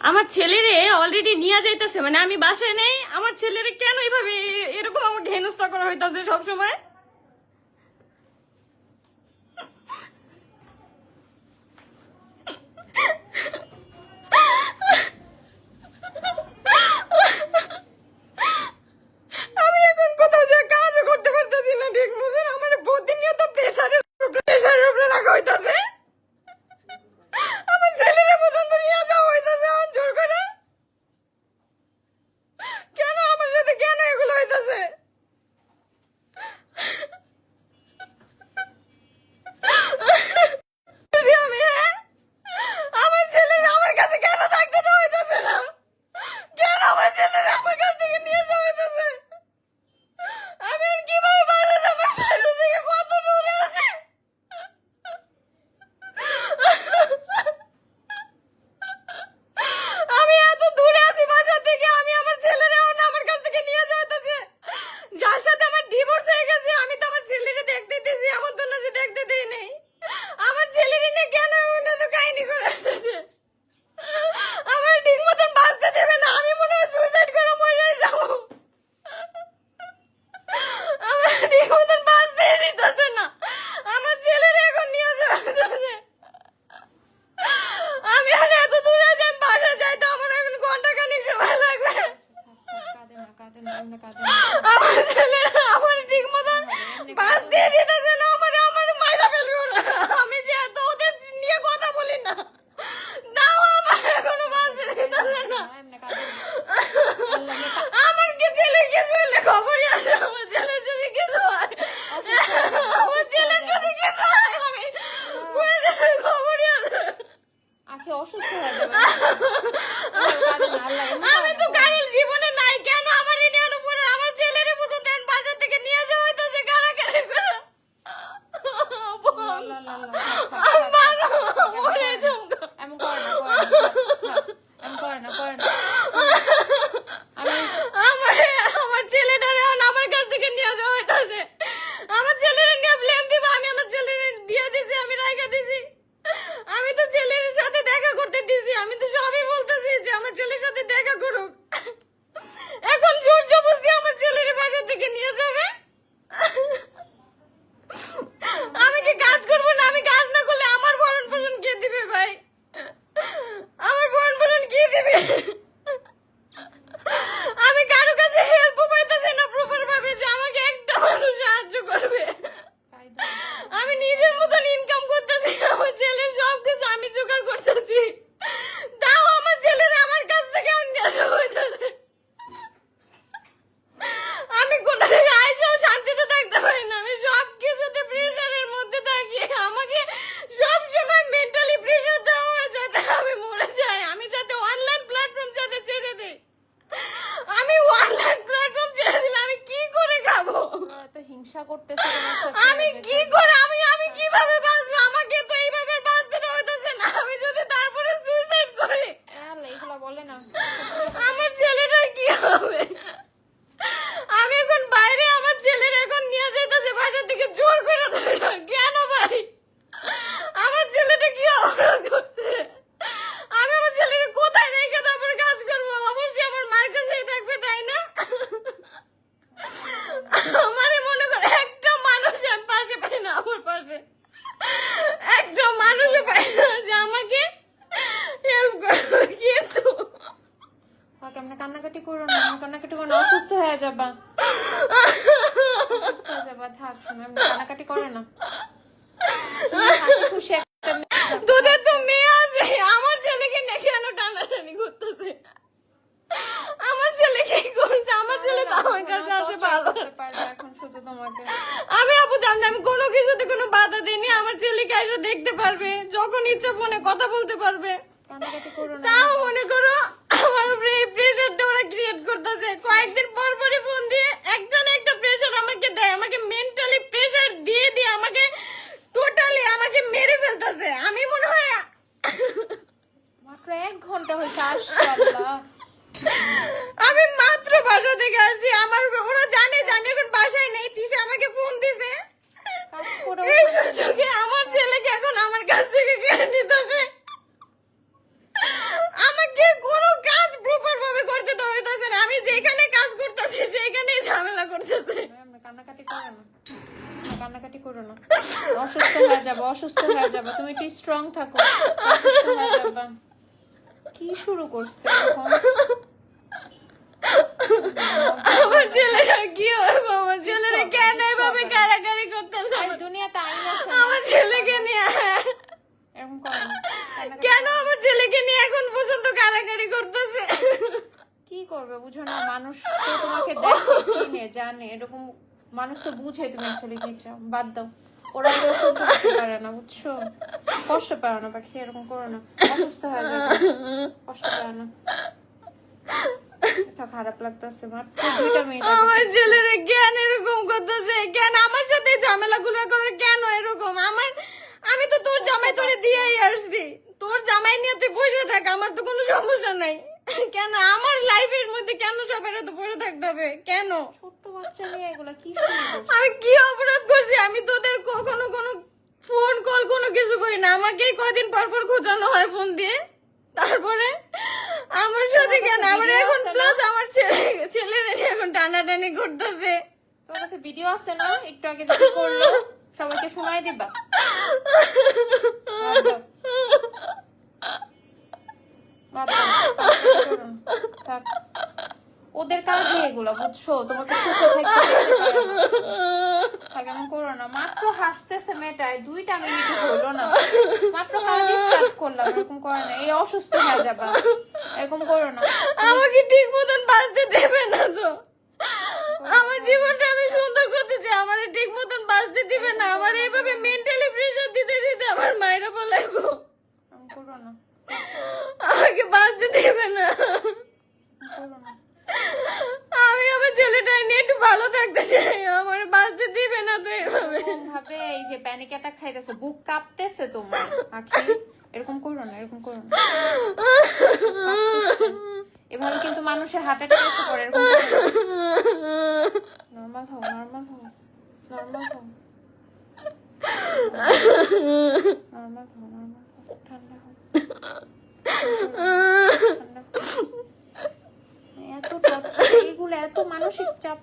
আমার ছেলেরে অলরেডি নিয়ে যাইতেছে মানে আমি বাসায় নেই, আমার ছেলেরে কেন এইভাবে এরকম আমার ঘেনস্থা করা হইতাছে সবসময়? 描述出来的吗？কান্নাকাটি করো না কান্নাকাটি করো না অসুস্থ হয়ে যাবা। অসুস্থ কান্নাকাটি করে না। খুশি একটা তোদের তো মেয়ে আছে আমার ছেলেকে না কেন টানাটানি করতেছে। আমার ছেলে কি করছে? আমার ছেলে আমার আমি আপু জানি আমি কোনো কিছুতে কোনো বাধা দিইনি আমার ছেলেকে এসে দেখতে পারবে যখন ইচ্ছা ফোনে কথা বলতে পারবে। তাও মনে করো আমার উপরে এই প্রেশারটা ওরা ক্রিয়েট করতেছে। কয়েকদিন পর পরই ফোন দিয়ে একটা না একটা প্রেশার আমাকে দেয় আমাকে মেন্টালি প্রেশার দিয়ে দিয়ে আমাকে টোটালি আমাকে মেরে ফেলতেছে। আমি মনে হয় মাত্র এক ঘণ্টা হয়েছে আমি মাত্র বাসা থেকে আসছি আমার ওরা জানে জানে এখন বাসায় নেই তিসে আমাকে ফোন দিছে। আমার ছেলেকে এখন আমার কাছে কান্নাকাটি করো না। অসুস্থ হয়ে যাবে অসুস্থ হয়ে যাবে। তুমি একটু স্ট্রং থাকো। অসুস্থ হয়ে যাবে। কি শুরু করছে এখন? আমার ছেলেরা কি হবে? আমার ছেলেরা কেন এভাবে কারাকারি করতেছে? আর দুনিয়াতে আইন আছে আমার ছেলেকে নিয়ে এরকম কেন আমার ছেলেকে নিয়ে এখন পর্যন্ত করতেছে? কি করবে বুঝো না? মানুষ তো তোমাকে দেখে চিনে জানে। এরকম মানুষ তো বুঝে তুমি আসলে কি চাও। বাদ দাও। ওরা তো সহ্য করতে পারে না বুঝছ? কষ্ট পায় না পাখি এরকম করো না। অসুস্থ হয়ে যাবে। কষ্ট পায় না। এটা খারাপ লাগতেছে আগে। আমার ছেলেরা কেন এরকম করতেছে? কেন আমার সাথে ঝামেলা গুলো করে? কেন এরকম? আমার আমি তো তোর জামাই তোরে দিয়েই আসছি। তোর জামাই নিয়ে তুই বসে থাক আমার তো কোনো সমস্যা নাই। কেন? আমার লাইফের মধ্যে কেন সবার এত পড়ে থাকতে হবে? কেন? ছোট্ট বাচ্চা নিয়ে এগুলা কি আমি কি অপরাধ করছি? আমি তোদের কখনো কোনো ফোন কল কোনো কিছু করি না। আমাকে কদিন পর পর খোঁচানো হয় ফোন দিয়ে। তারপরে আমার সাথে কেন? আমার এখন প্লাস আমার ছেলে ছেলেরা এখন টানাটানি করতেছে। তোমার কাছে ভিডিও আছে না? একটু আগে যেটা করল সবাইকে শোনাই দিবা বাদ দাও। বাদ দাও। করো না। থাক। ওদের কাজই এগুলো বুঝছ? তোমাকে সুখে থাকতে করো না। মাত্র হাসতেছে মেয়েটায় দুইটা মিনিট হলো না। মাত্র কাজ স্টার্ট করলাম এরকম করো না। এই অসুস্থ হয়ে যাবা। এরকম করো না। আমাকে ঠিক মতন বাঁচতে দেবে না তো। আমার জীবনটা আমি সুন্দর করতে চাই আমার ঠিক মতন বাঁচতে দিবে না। আমার এইভাবে মেন্টালি প্রেশার দিতে দিতে আমার মায়েরা বলাইবো এরকম করো না আমাকে বাঁচতে দেবে না এরকম করো না আমি আমার ছেলেটা নিয়ে একটু ভালো থাকতে চাই আমার বাঁচতে দিবে না তো এইভাবে এরকম ভাবে এই যে প্যানিক অ্যাটাক খাইতেছো, বুক কাঁপতেছে তোমার। আখি এরকম করো না, এরকম করো না। এভাবে কিন্তু মানুষের হার্ট অ্যাটাক এসে পড়ে, এরকম নর্মাল হও নর্মাল হও নর্মাল হও নর্মাল হও নর্মাল হও ঠান্ডা হও ঠান্ডা হও। এত torture, এগুলো এত মানসিক চাপ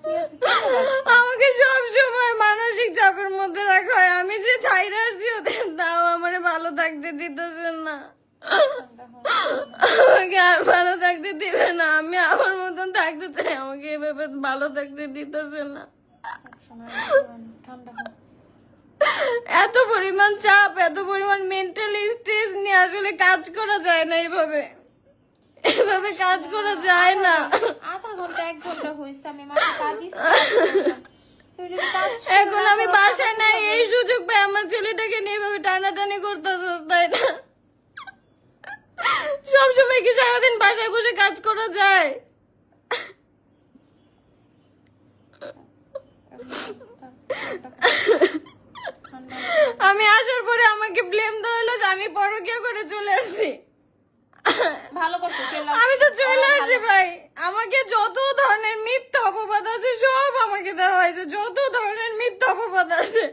আমাকে সব সময় মানসিক চাপের মধ্যে রাখা হয়। আমি যে ছাইরে আসছি, ওদের তাও আমার ভালো থাকতে দিতেছেন না। আমাকে আর ভালো থাকতে দিবে না। আমি আমার মতন থাকতে চাই, আমাকে এভাবে ভালো থাকতে দিতেছে না। এত পরিমাণ চাপ, এত পরিমাণ মেন্টালি স্ট্রেস নিয়ে আসলে কাজ করা যায় না এইভাবে এভাবে কাজ করা যায় না। আধা ঘণ্টা এক ঘণ্টা হয়েছে আমি মাত্র কাজই এখন আমি বাসায় নাই এই সুযোগ পাই আমার ছেলেটাকে নিয়ে এভাবে টানাটানি করতেছে তাই না? সবসময় কি সারাদিন বাসায় বসে কাজ করা যায়? আমি আসার পরে আমাকে ব্লেম দেওয়া হলো যে আমি পরকিয়া করে চলে আসছি ভালো করছ আমি তো চলে আসছি ভাই। আমাকে যত ধরনের মিথ্যা অপবাদ আছে সব আমাকে দেওয়া হয়েছে। যত ধরনের মিথ্যা অপবাদ আছে।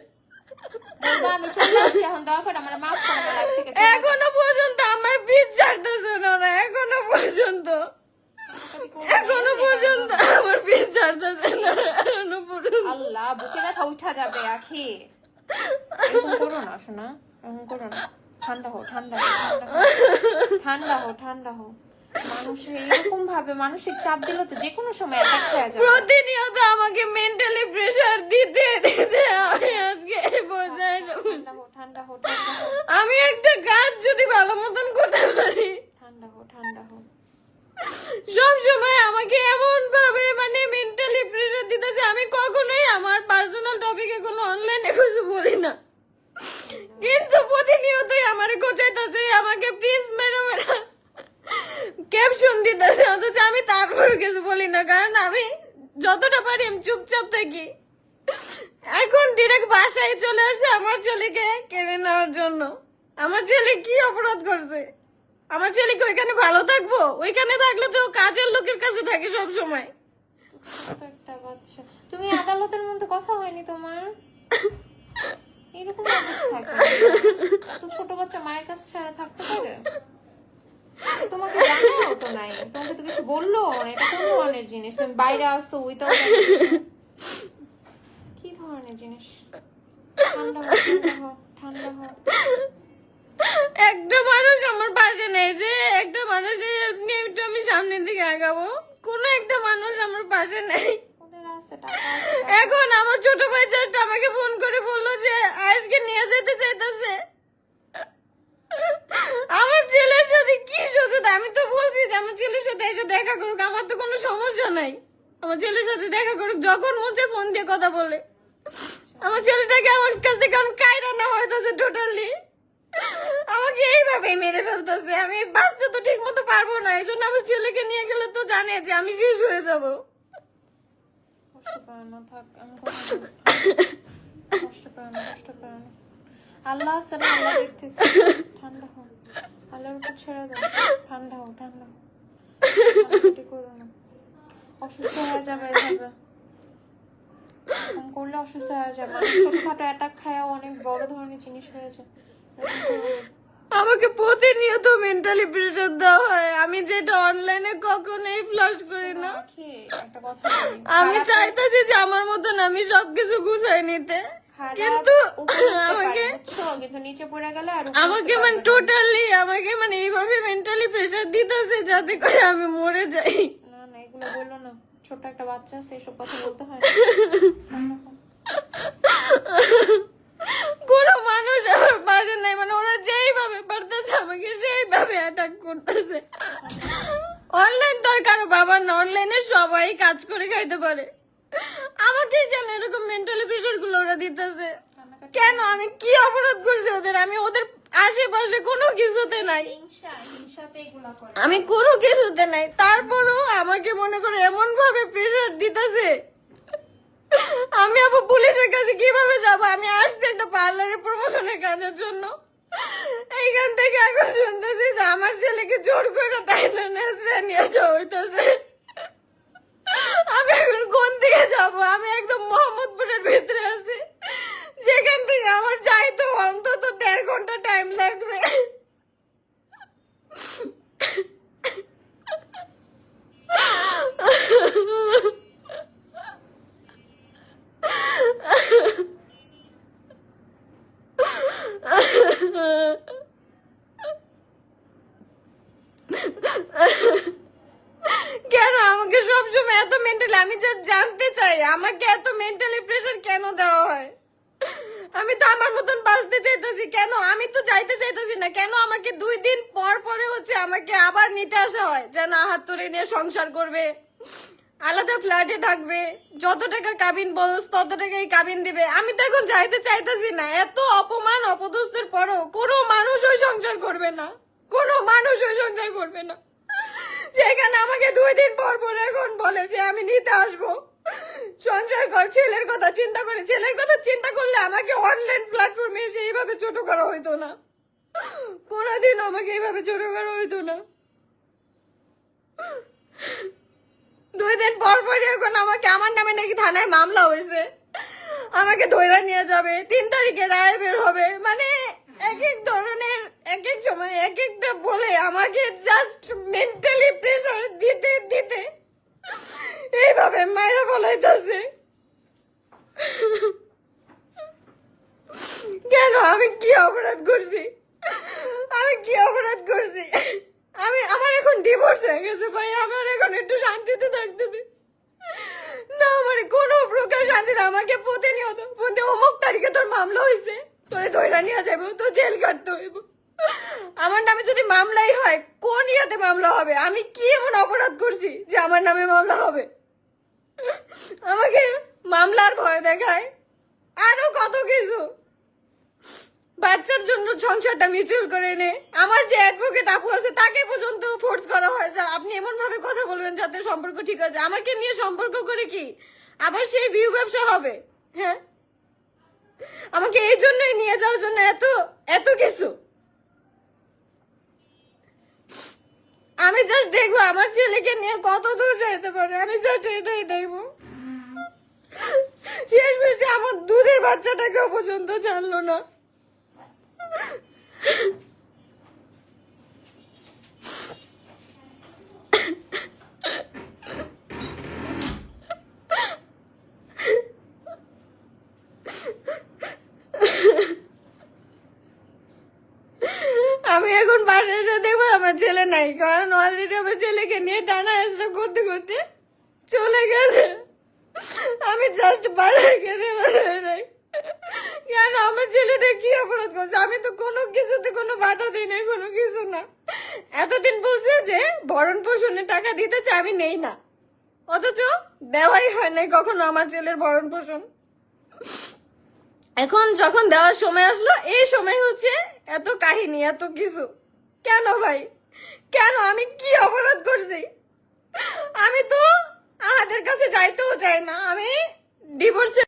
এখন পর্যন্ত আমার পিঠ ছাড়তেছে না এখনও পর্যন্ত। এখনও পর্যন্ত আমার পিঠ ছাড়তেছে না এখনও পর্যন্ত। আল্লাহ বুকে ব্যথা উঠা যাবে আখি। করো না শোনা করো না। ঠান্ডা হো ঠান্ডা হো ঠান্ডা হো ঠান্ডা হো মানুষের এরকম ভাবে চাপ দিলে তো যে কোনো সময় অ্যাটাক হয়ে যাবে। প্রতিনিয়ত আমাকে মেন্টালি প্রেসার দিতে দিতে আমি আজকে পর্যায়ে ঠান্ডা হো ঠান্ডা হো ঠান্ডা হো আমি একটা কাজ যদি ভালো মতন করতে পারি। ঠান্ডা হো ঠান্ডা হো সব সময় আমাকে এমন ভাবে মানে মেন্টালি প্রেসার দিতেছে আমি কখনোই আমার পার্সোনাল টপিকে কোনো অনলাইনে কিছু বলি না। কিন্তু প্রতিনিয়তই আমার গোচাইতেছে আমাকে প্লিজ ম্যাডাম ক্যাপশন দিতেছে অথচ আমি তারপরে কিছু বলি না কারণ আমি যতটা পারি আমি চুপচাপ থাকি। এখন ডিরেক্ট বাসায় চলে আসছে আমার ছেলেকে কেড়ে নেওয়ার জন্য। আমার ছেলে কি অপরাধ করছে? আমার ছেলে কি ওইখানে ভালো থাকব? ওইখানে থাকলে তো কাজের লোকের কাছে থাকে সব সময় একটা বাচ্চা। তুমি আদালতের মধ্যে কথা হয়নি তোমার? এরকম অবস্থা এত ছোট বাচ্চা মায়ের কাছে ছাড়া থাকতে পারে? তোমাকে জানাও তো নাই। তোমাকে তো কিছু বলল এটা কোন ধরনের জিনিস? তুমি বাইরে আসো ওই তো ধরনের জিনিস? ঠান্ডা হও ঠান্ডা হও একটা মানুষ আমার পাশে নেই যে একটা মানুষের help নিয়ে একটু আমি সামনের দিকে আগাবো কোনো একটা মানুষ আমার পাশে নেই। এখন আমার ছোট ভাই আমাকে ফোন করে বলল যে আজকে নিয়ে যেতে চাইতেছে আমার ছেলের সাথে কি সাথে আমি তো বলছি যে আমার ছেলের সাথে এসে দেখা করুক, আমার তো কোনো সমস্যা নাই। আমার ছেলের সাথে দেখা করুক, যখন মুছে ফোন দিয়ে কথা বলে। আমার ছেলেটাকে আমার কাছ থেকে আমি কায়রা না হইতেছে টোটালি আমাকে এইভাবে মেরে ফেলতেছে। আমি বাঁচতে তো ঠিক মতো পারব না, এই জন্য আমার ছেলেকে নিয়ে গেলে তো জানে যে আমি শেষ হয়ে যাব। আল্লাহ আল্লাহ দেখতেছে। ঠান্ডা উপর ছেড়ে ঠান্ডা হও ঠান্ডা অসুস্থ হয়ে যাবে এভাবে। করলে অসুস্থ হয়ে যাবে। ছোটখাটো অ্যাটাক খায় অনেক বড় ধরনের জিনিস হয়ে না। আমাকে প্রতিনিয়ত মেন্টালি প্রেশার দেওয়া হয়। আমি যেটা অনলাইনে কখনোই ফ্লাশ করি না। আমি চাইতেছি যে আমার মতন আমি সবকিছু গুছাই নিতে। কিন্তু কিন্তু নিচে পড়ে গেলে আর আমাকে মানে টোটালি আমাকে মানে এইভাবে মেন্টালি প্রেশার দিতেছে যাতে করে আমি মরে যাই। না না এগুলো বলল না। ছোট একটা বাচ্চা আছে এসব কথা বলতে হয়। কোনো মানুষ আমার পাশে নাই মানে ওরা যেইভাবে পারতেছে আমাকে সেইভাবে অ্যাটাক করতেছে। অনলাইন তো আর কারও বাবার না অনলাইনে সবাই কাজ করে খাইতে পারে। আমাকে কেন এরকম মেন্টালি প্রেশারগুলো ওরা দিতেছে? কেন? আমি কি অপরাধ করছি ওদের? আমি ওদের আশেপাশে কোনো কিছুতে নাই। আমি কোনো কিছুতে নাই। তারপরও আমাকে মনে করে এমন ভাবে প্রেশার দিতেছে। আমি আবার পুলিশের কাছে কীভাবে যাব? আমি আসছি একটা পার্লারে প্রমোশনের কাজের জন্য। এইখান থেকে এখন শুনতেছি যে আমার ছেলেকে জোর করে তাই না নেসরা নিয়ে যাওয়া হইতেছে। আমি এখন কোন দিকে যাব? আমি একদম মোহাম্মদপুরের ভিতরে আছি। যেখান থেকে আমার যাইতে অন্তত দেড় ঘণ্টা টাইম লাগবে কেন আমাকে সবসময় এত মেন্টালি আমি যা জানতে চাই আমাকে এত মেন্টালি প্রেশার কেন দেওয়া হয় আমি তো আমার মতন বাঁচতে চাইতেছি, কেন? আমি তো যাইতে চাইতেছি না। কেন আমাকে দুই দিন পর পরে হচ্ছে আমাকে আবার নিতে আসা হয়? যে না হাত ধরে নিয়ে সংসার করবে, আলাদা ফ্ল্যাটে থাকবে, যত টাকা কাবিন বলস, তত টাকাই কাবিন দিবে। আমি তো এখন যাইতে চাইতেছি না। এত অপমান অপদস্থের পরও কোনো মানুষ ওই সংসার করবে না। কোনো মানুষ ওই সংসার করবে না। সেখানে আমাকে দুই দিন পর পর এখন বলে যে আমি নিতে আসব। সংসার কর, ছেলের কথা চিন্তা করে, ছেলের কথা চিন্তা করলে আমাকে অনলাইন প্ল্যাটফর্মে এসে এইভাবে ছোট করা হইতো না। কোনোদিন আমাকে এইভাবে ছোট করা হইতো না। দুই দিন পর পরই এখন আমাকে, আমার নামে নাকি থানায় মামলা হয়েছে। আমাকে ধরে নিয়ে যাবে, তিন তারিখে রায় বের হবে। মানে এক এক ধরনের এক এক সময় এক একটা বলে আমাকে জাস্ট মেন্টালি প্রেশার দিতে দিতে এইভাবে মায়েরা বলাইতেছে কেন? আমি কি অপরাধ করছি? আমি কি অপরাধ করছি? আমি, আমার এখন ডিভোর্স হয়ে গেছে ভাই, আমার এখন একটু শান্তিতে থাকতে দে। না, আমার কোনো প্রকার শান্তি না। আমাকে প্রতিনিয়ত দিয়ে অমুক তারিখে তোর মামলা হয়েছে তোরে ধৈরা নিয়ে যাবে তো জেল কাটতে হইব। আমার নামে যদি মামলাই হয়, কোন ইয়াতে মামলা হবে? আমি কি এমন অপরাধ করছি যে আমার নামে মামলা হবে? আমাকে মামলার ভয় দেখায় আরও কত কিছু। বাচ্চার জন্য সংসারটা মিউচুয়াল করে এনে আমার যে অ্যাডভোকেট আপু আছে, তাকে পর্যন্ত ফোর্স করা হয়। যে, আপনি এমন ভাবে কথা বলবেন যাতে সম্পর্ক ঠিক আছে। আমাকে নিয়ে সম্পর্ক করে কি? আবার সেই ভিউ ব্যবসা হবে? হ্যাঁ? আমাকে এই জন্যই নিয়ে যাওয়ার জন্য এত এত কিছু। আমি জাস্ট দেখব, আমার ছেলেকে নিয়ে কত দূর যেতে পারে, আমি জাস্ট এটাই দেখব। শেষ বেশি আমার দুধের বাচ্চাটাকেও পর্যন্ত জানলো না আমি এখন বাসায় এসে দেখব আমার ছেলে নাই, কারণ অলরেডি আমার ছেলেকে নিয়ে টানা হেসড়া করতে করতে। চলে গেছে। আমি জাস্ট বাসায় নাই। কেন? আমার ছেলেটা কি অপরাধ করছে? আমি তো কোনো কিছুতে কোনো বাধা দিই নাই, কোনো কিছু না। এতদিন বলছে যে, ভরণ পোষণের টাকা দিতে চাই আমি নেই না। অথচ দেওয়াই হয় নাই কখনো আমার ছেলের ভরণ পোষণ। এখন যখন দেওয়ার সময় আসলো, এই সময় হচ্ছে এত কাহিনী, এত কিছু। কেন ভাই? কেন? আমি কি অপরাধ করছি? আমি তো আমাদের কাছে যাইতেও চাই না। আমি ডিভোর্সে